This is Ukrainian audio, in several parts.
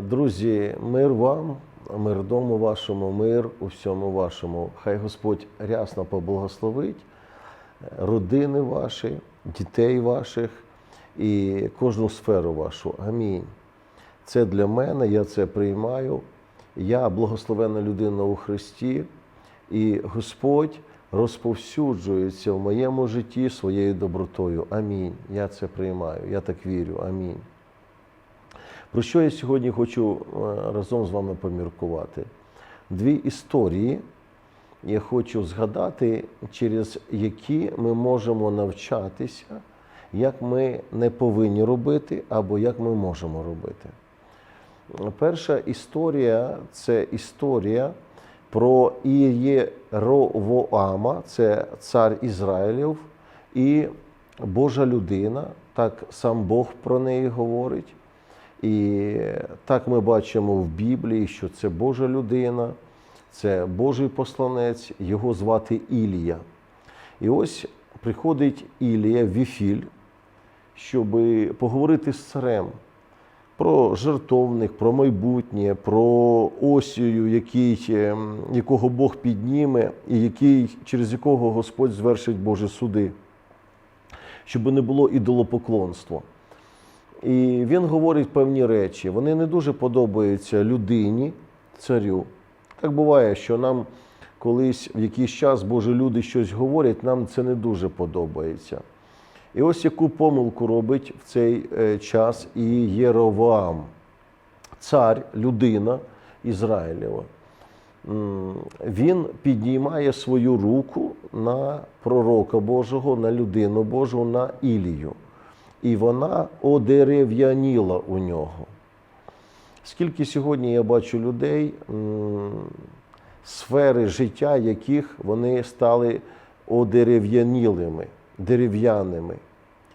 Друзі, мир вам, мир дому вашому, мир у всьому вашому. Хай Господь рясно поблагословить е, родини ваші, дітей ваших і кожну сферу вашу. Амінь. Це для мене, я це приймаю. Я благословена людина у Христі, і Господь розповсюджується в моєму житті своєю добротою. Амінь. Я це приймаю, я так вірю. Амінь. Про що я сьогодні хочу е, разом з вами поміркувати? Дві історії я хочу згадати, через які ми можемо навчатися, як ми не повинні робити або як ми можемо робити. Перша історія це історія про Ієровоама, це цар Ізраїлів і Божа людина, так сам Бог про неї говорить. І так ми бачимо в Біблії, що це Божа людина, це Божий посланець, його звати Ілія. І ось приходить Ілія Віфіль, щоб поговорити з царем про жертовник, про майбутнє, про осію, який, ем, якого Бог підніме, і який, через якого Господь звершить Божі суди, щоб не було ідолопоклонства. І він говорить певні речі. Вони не дуже подобаються людині, царю. Так буває, що нам колись в якийсь час Божі люди щось говорять, нам це не дуже подобається. І ось яку помилку робить в цей е, час і Єровоам, цар, людина Ізраїлєва. Він піднімає свою руку на пророка Божого, на людину Божу, на Ілію. І вона одерев'яніла у нього. Скільки сьогодні я бачу людей, сфери життя, яких вони стали одерев'янілими, дерев'яними.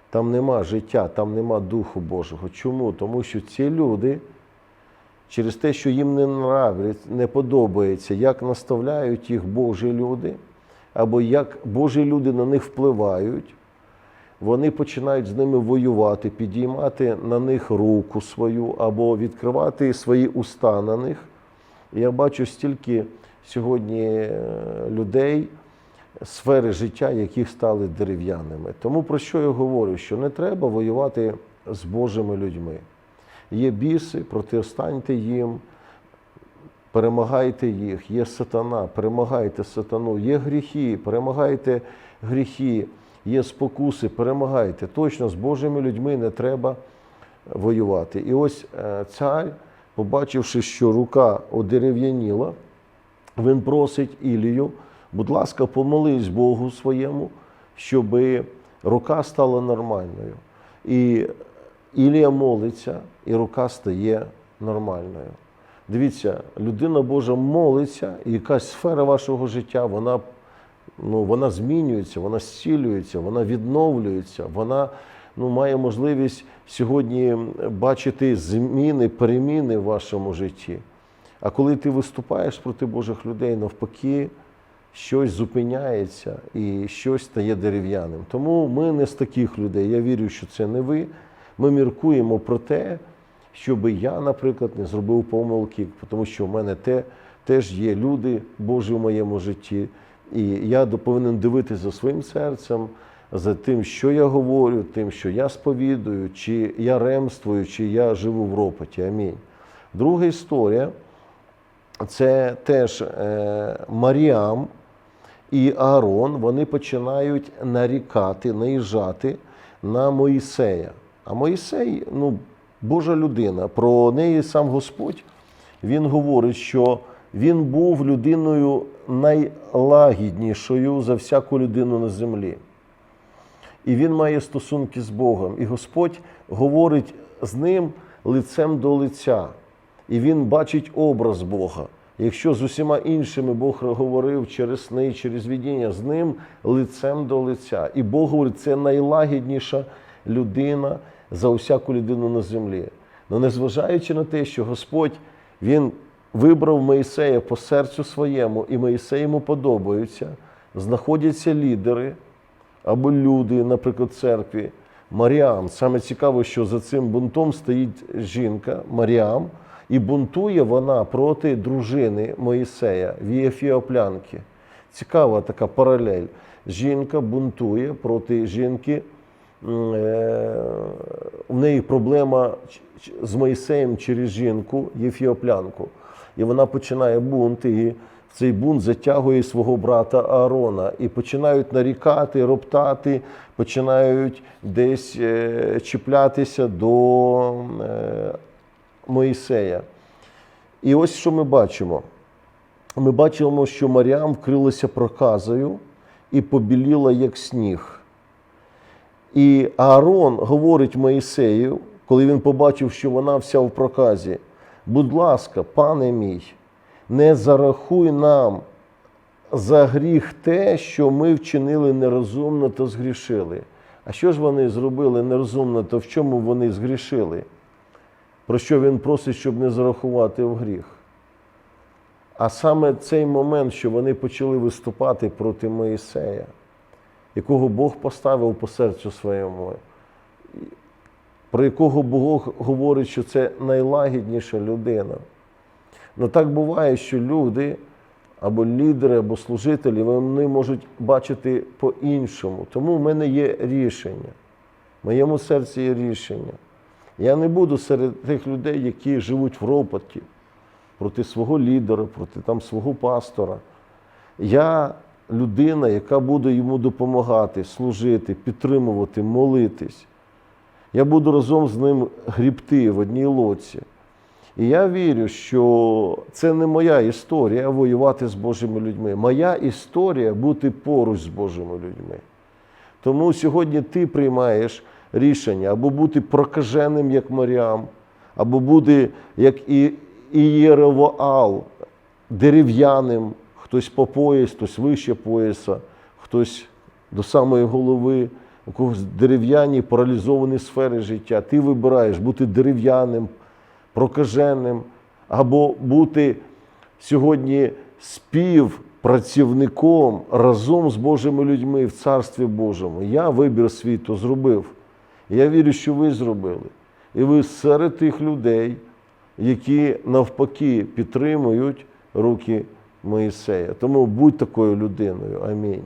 Там нема життя, там нема Духу Божого. Чому? Тому що ці люди, через те, що їм не нравиться, не подобається, як наставляють їх Божі люди, або як Божі люди на них впливають, вони починають з ними воювати, підіймати на них руку свою або відкривати свої уста на них. Я бачу стільки сьогодні е, людей, сфери життя, яких стали дерев'яними. Тому про що я говорю? Що не треба воювати з Божими людьми. Є біси, протистаньте їм, перемагайте їх, є сатана, перемагайте сатану, є гріхи, перемагайте гріхи, є спокуси, перемагайте. Точно з Божими людьми не треба воювати. І ось е, цар, побачивши, що рука одерев'яніла, він просить Ілію, будь ласка, помолись Богу своєму, щоб рука стала нормальною. І Ілія молиться, і рука стає нормальною. Дивіться, людина Божа молиться, і якась сфера вашого життя, вона, ну, вона змінюється, вона зцілюється, вона відновлюється, вона ну, має можливість сьогодні бачити зміни, переміни в вашому житті. А коли ти виступаєш проти Божих людей, навпаки, щось зупиняється і щось стає дерев'яним. Тому ми не з таких людей. Я вірю, що це не ви. Ми міркуємо про те, щоб я, наприклад, не зробив помилки, тому що в мене те, теж є люди Божі в моєму житті. І я повинен дивитися за своїм серцем, за тим, що я говорю, тим, що я сповідую, чи я ремствую, чи я живу в ропоті. Амінь. Друга історія це теж е, Маріам і Аарон, вони починають нарікати, наїжджати на Моїсея. А Моїсей, ну, Божа людина, про неї сам Господь, він говорить, що він був людиною найлагіднішою за всяку людину на землі. І він має стосунки з Богом. І Господь говорить з ним лицем до лиця. І він бачить образ Бога. Якщо з усіма іншими Бог говорив через сни, через видіння, з ним лицем до лиця. І Бог говорить, це найлагідніша людина за усяку людину на землі. Ну, незважаючи на те, що Господь Він вибрав Моїсея по серцю своєму, і Моїсей йому подобаються, знаходяться лідери або люди, наприклад, церкві. Маріам. Саме цікаво, що за цим бунтом стоїть жінка Маріам, І бунтує вона проти дружини Моїсея в Єфіоплянки. Цікава така паралель. Жінка бунтує проти жінки. М, е, неї проблема з Моїсеєм через жінку Єфіоплянку. І вона починає бунт, і цей бунт затягує свого брата Аарона. І починають нарікати, роптати, починають десь е, чіплятися до е, Моїсея. І ось що ми бачимо. Ми бачимо, що Маріам вкрилася проказою і побіліла, як сніг. І Аарон говорить Моїсею, коли він побачив, що вона вся в проказі: будь ласка, пане мій, не зарахуй нам за гріх те, що ми вчинили нерозумно та згрішили. А що ж вони зробили нерозумно, то в чому вони згрішили? Про що він просить, щоб не зарахувати в гріх? А саме цей момент, що вони почали виступати проти Моїсея, якого Бог поставив по серцю своєму, про якого Бог говорить, що це найлагідніша людина. Ну так буває, що люди або лідери, або служителі, вони можуть бачити по-іншому. Тому в мене є рішення. В моєму серці є рішення. Я не буду серед тих людей, які живуть в ропоті проти свого лідера, проти там, свого пастора. Я людина, яка буде йому допомагати, служити, підтримувати, молитись. Я буду разом з ним грібти в одній лодці. І я вірю, що це не моя історія воювати з Божими людьми. Моя історія бути поруч з Божими людьми. Тому сьогодні ти приймаєш рішення або бути прокаженим, як Маріам, або бути як і Ієревоал, дерев'яним, хтось по пояс, хтось вище пояса, хтось до самої голови, у когось дерев'яні паралізовані сфери життя. Ти вибираєш бути дерев'яним, прокаженим, або бути сьогодні співпрацівником разом з Божими людьми в Царстві Божому. Я вибір світу зробив. Я вірю, що ви зробили. І ви серед тих людей, які навпаки підтримують руки Моїсея. Тому будь такою людиною. Амінь.